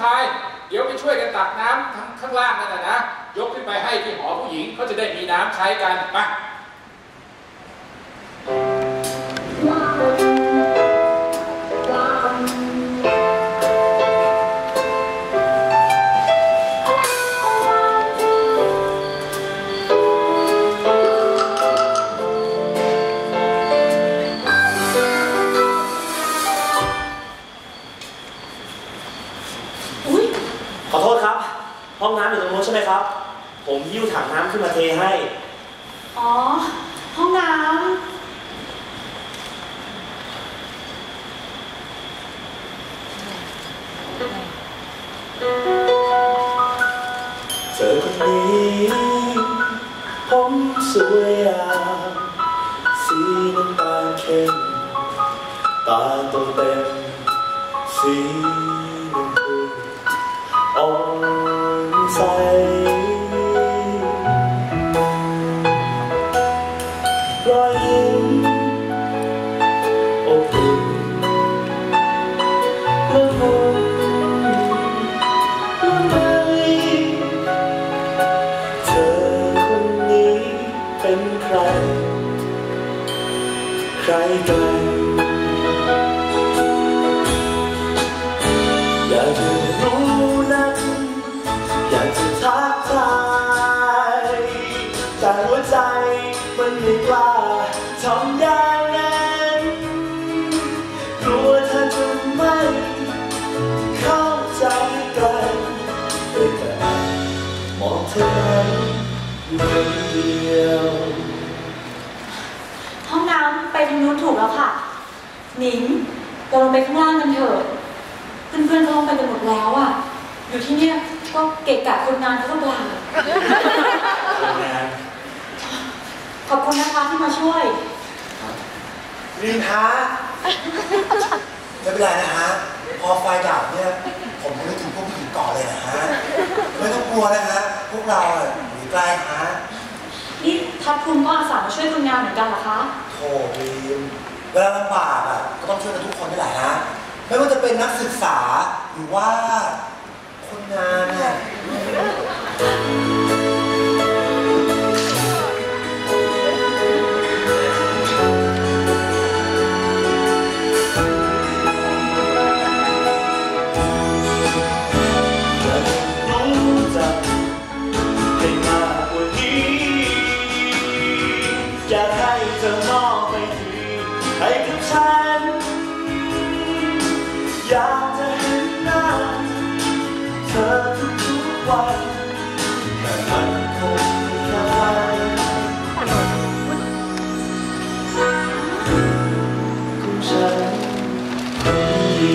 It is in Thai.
ชาย เดี๋ยวไปช่วยกันตักน้ำทั้งข้างล่างนั่นนะนะ ยกขึ้นไปให้ที่หอผู้หญิงเขาจะได้มีน้ำใช้กันมา ครับ ผมหิ้วถังน้ำขึ้นมาเทให้ อ๋อ ห้องน้เธอคนนี้ ผมสวยงามสีน้ำตาลเข้มตาโตเต็มสี ใครใครกัน ยวห้องน้ำไปทางนู้นถูกแล้วค่ะ หนิงเราลงไปข้างล่างกันเถอะเพื่อนๆเขาลงไปกันหมดแล้วอะ อยู่ที่เนี่ยก็เกะกะคนงานเขาก็เปล่าขอบคุณนะคะที่มาช่วยรีนฮะไม่เป็นไรนะฮะ พอไฟดับเนี่ย ผมก็นึกถึงพวกผู้หญิงก่อเลยนะฮะ ไม่ต้องกลัวนะฮะ พวกเราอะอยู่ใกล้ฮะ ทัพคุณก็อาสามาช่วยคนงานเหมือนกันเหรอคะโธ่รีมเวลาลำบากอะก็ต้องช่วยกันทุกคนนี่แหละฮะไม่ว่าจะเป็นนักศึกษาหรือว่า อยากจะเห็นหน้าเธอทุกวันแต่มันคงไม่ได้ฉันคนเดี